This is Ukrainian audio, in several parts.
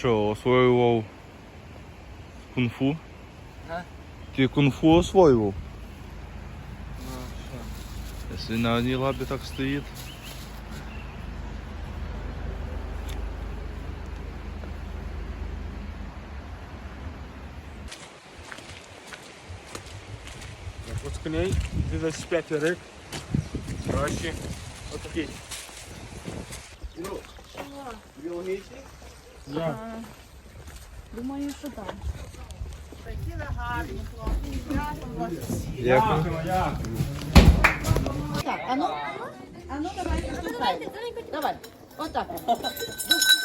що, освоював кунг-фу? А? Ти кунг-фу освоював? Ну, що? Якщо на одній лапі так стоїть. Ось коней 25 рік. Гроші. Отакі. Я. Думаю, що так. Дякую. Так, а ну, а ну давайте давай, Давай, душ. Отак.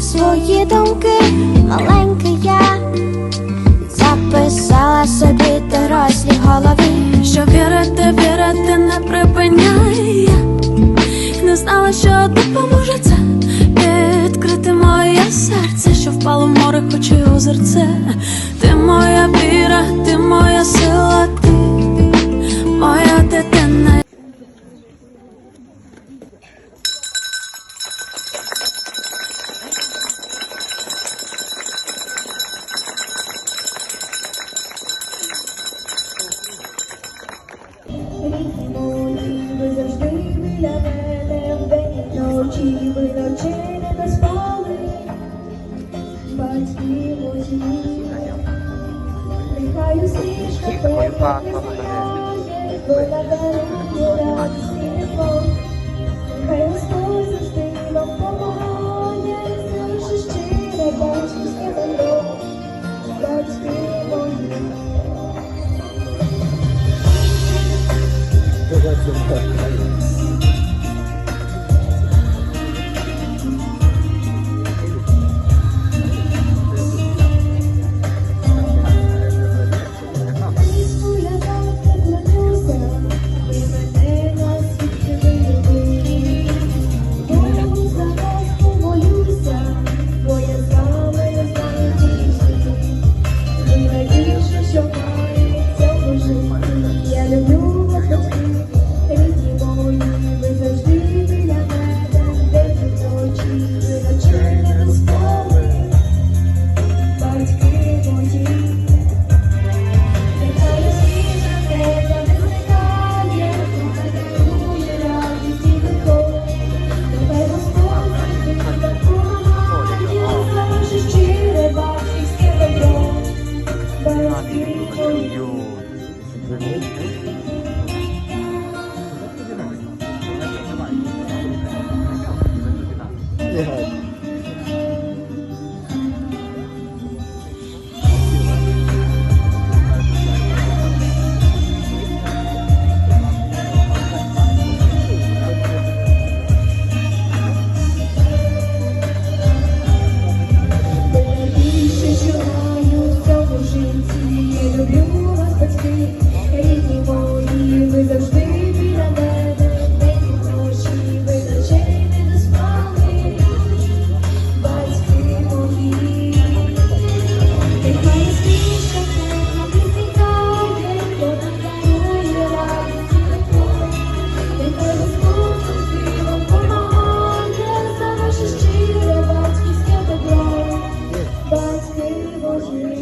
свої думки, маленька я записала собі дорослі в голові, що вірити, вірити не припиняє. Не знала, що допоможе це відкрити моє серце, що впало в море, хоч і озерце. Ти моя віра, ти моя сила, ти моя дитина. нехай усмішка тебе тримає, бо на берегу What's the Amen.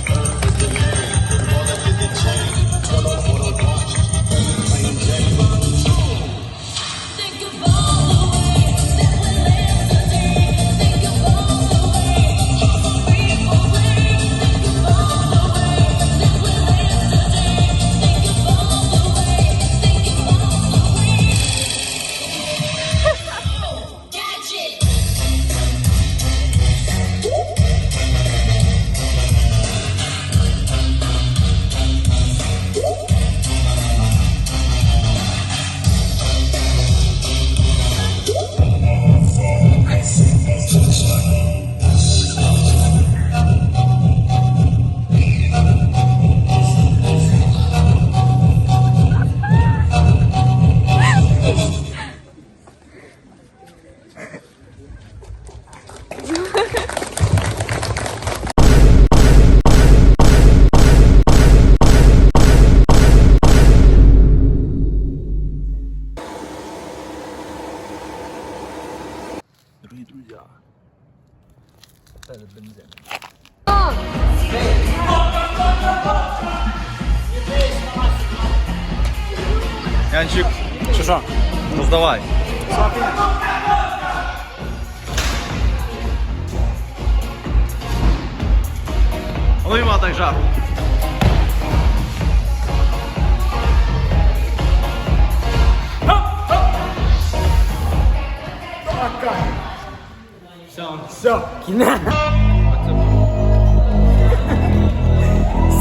Все, кінець.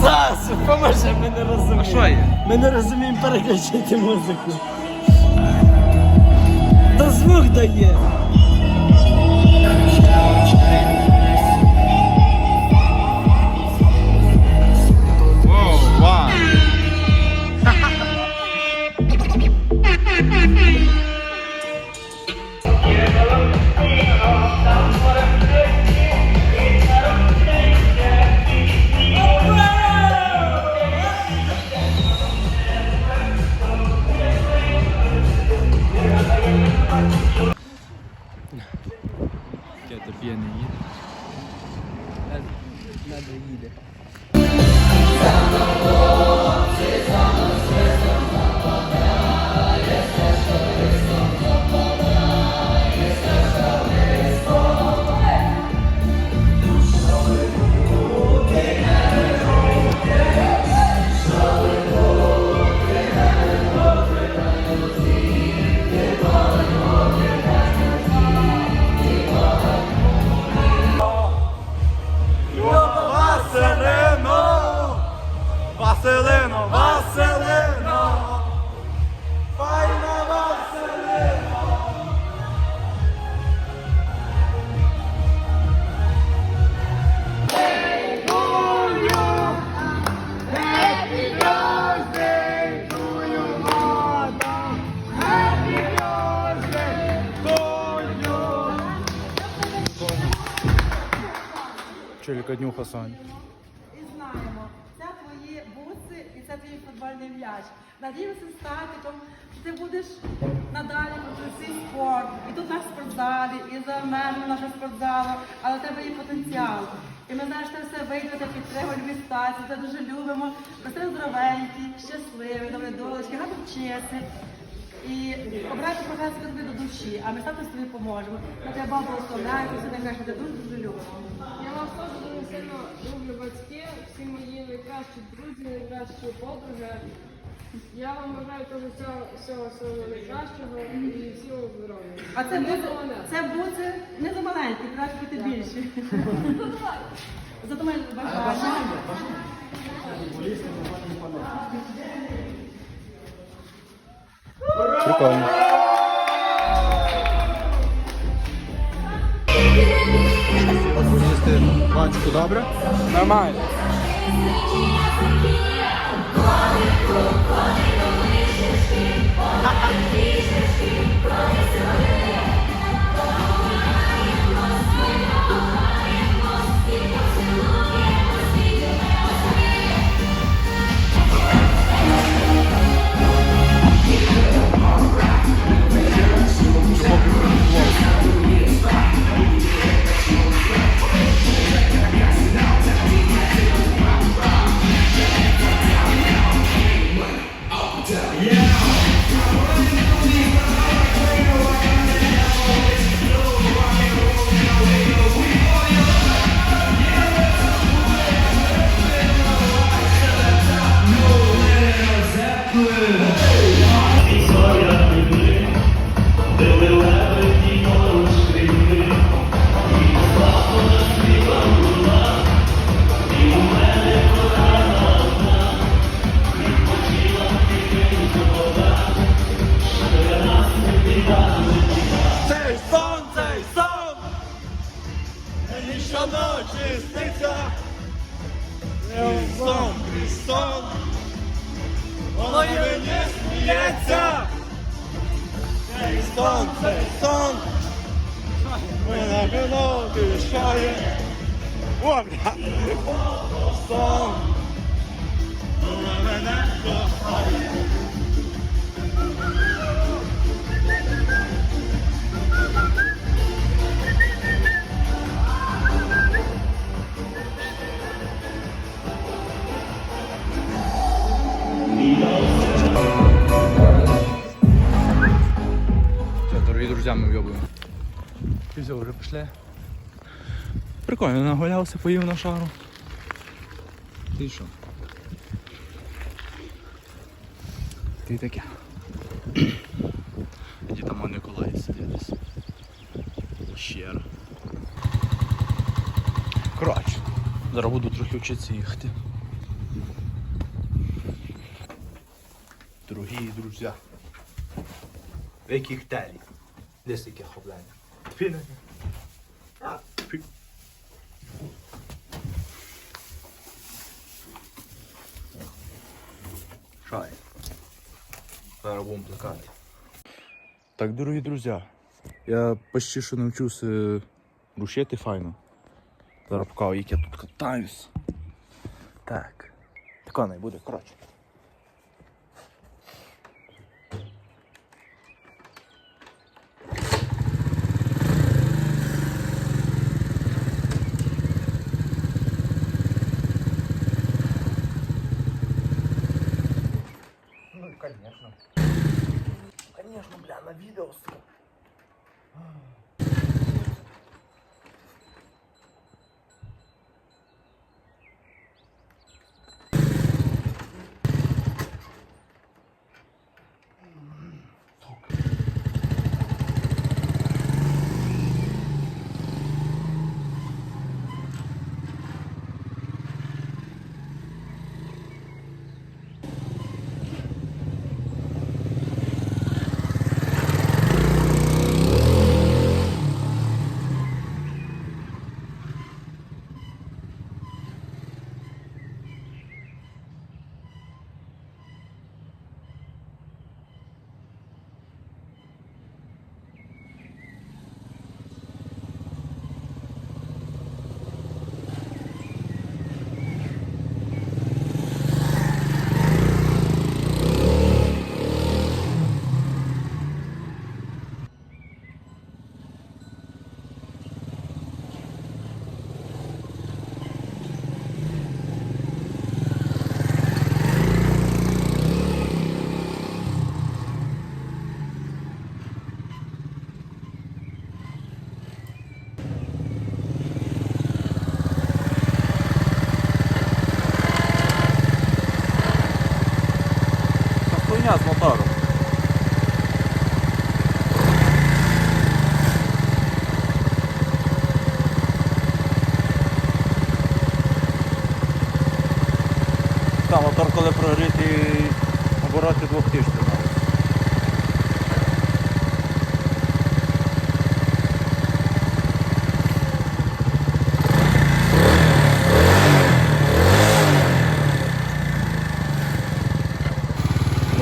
Сас, поможе, ми не розуміємо. А що є? Ми не розуміємо переключити музику. Та звук дає. Чоліка днюха Сань. І знаємо, це твої буси і це твій футбольний м'яч. Надіємося з татиком, що ти будеш надалі цей спорт. І тут наш спортзалі, і за межами нашого спортзалу, але в тебе є потенціал. І ми знаємо, що все вийде, ти підтримуєш любі стації, ти дуже любимо. Рости здоровенькі, щасливі, добрі долечки, гарно вчися. І обрати професію тобі до душі, а ми саме тобі поможемо. На тебе Бог благословляє, і все таке, що ти дуже дуже любимо. Теж дуже сильно люблю батьки, всі мої найкращі друзі, найкращі подруги. Я вам бажаю того всього, всього всього найкращого і всього здоров'я. А це буде, це буде не за маленький, краще бути більші. Зато ми бажаємо. Прикольно. Почисти баночку добре? Нормально. Цей Цей сон, цей сон! Мене вино вирішає! О, бля! Сон! Воно мене кохає! Друзями вйобуємо. І все, вже пішли. Прикольно, нагулявся, поїв на шару. Ти що? Ти таке. Іди там сидить десь. Щера. Коротше, зараз буду трохи вчитися їхати. Дорогі друзі. В яких Десь хоблення. Фіна. А. Шай. Зараз будемо плакати. Так, дорогі друзі, я почти що навчився рушити файно. Зараз покажу, як я тут катаюсь. Так. Тако не буде, коротше. Бля,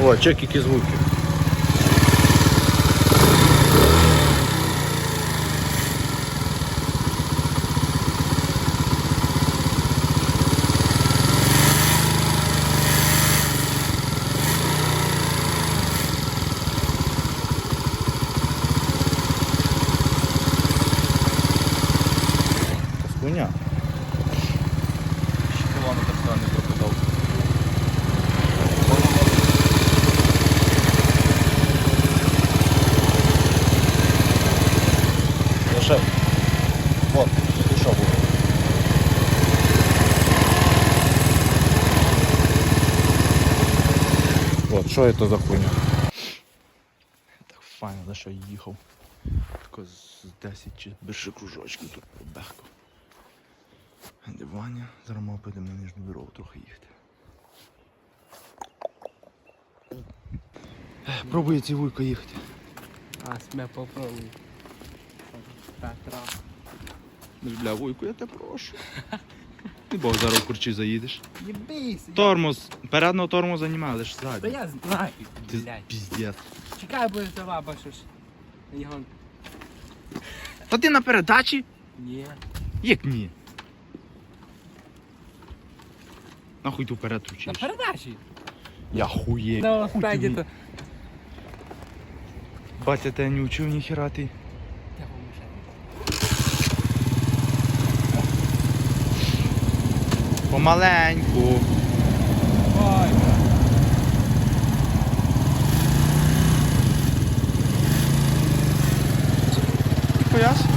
О, чек які звуки. Хуйня. Ще кілометр не прокидав. Вот, пішов. Вот, що це за хуйня? Так файно, за що їхав. Тако з 10 чи більше кружочків тут побехкав. Дивання, зараз ми підемо на нижню дорогу трохи їхати. Пробує ці вуйка їхати. А, смя попробуй. Петра. Ну, бля, вуйку, я тебе прошу. Ти Бог зараз в курчі заїдеш. Єбись! Тормоз, переднього тормоза нема, лиш Та ззаді. я знаю, Ти блядь. піздець. Чекай, буде тебе, бачиш. Його... Та ти на передачі? Ні. Як ні? Нахуй ти вперед На передачі. Я хує. На велосипеді то. Батя тебе не вчив ніхера ти. помаленьку. Типу, Пояс?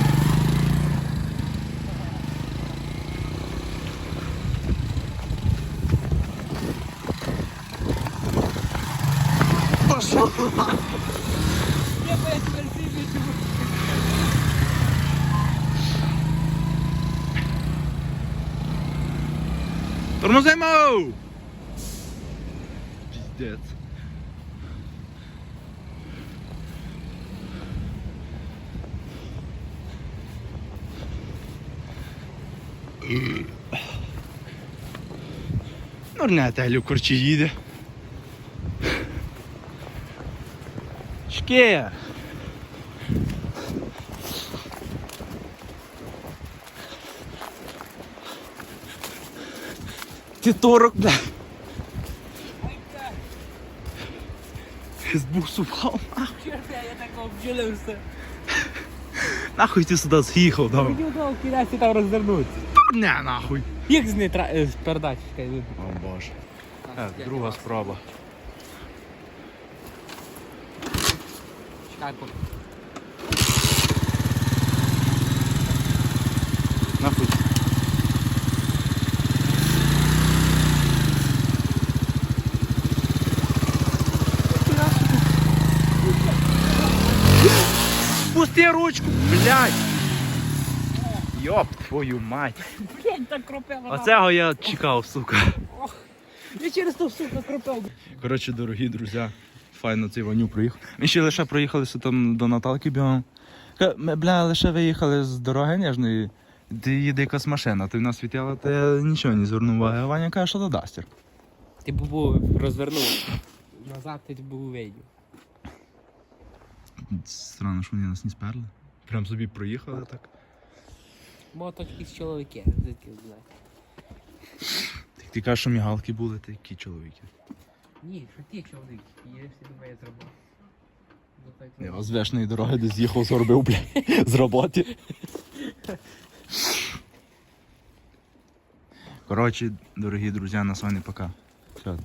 Норнете, Елю корчі їде. Шке. Ти торок, бля. Збуксував, нахуй. Я так обділився. Нахуй ти сюди з'їхав, давай. Мені удав кидати там розвернутися. Не, нахуй. Як з нейтра... е, з передачі, чекай, ну. О боже. Е, друга спроба. Чекай, поки. Нахуй. Пусти ручку, блядь. Йоп, твою мать. Блін, так кропила. Оцього я чекав, сука. Я через ту сука кропив. Коротше, дорогі друзі, файно цей Ваню проїхав. Ми ще лише проїхалися там до Наталки бігом. Ми, бля, лише виїхали з дороги ніжної. Ти їде якась машина, ти в нас світила, то я нічого не звернув уваги. А Ваня каже, що то дастер. Ти б був розвернув. Назад ти був видів. Странно, що вони нас не сперли. Прям собі проїхали так. Мо то якісь чоловіки, звідки знаю. Ти кажеш, що мігалки були, такі чоловіки. Ні, що ті чоловіки, я всі думаю, я зробив. Я з вешної дороги десь їхав, зробив, блядь, з роботи. Коротше, дорогі друзі, на сьогодні пока. Все,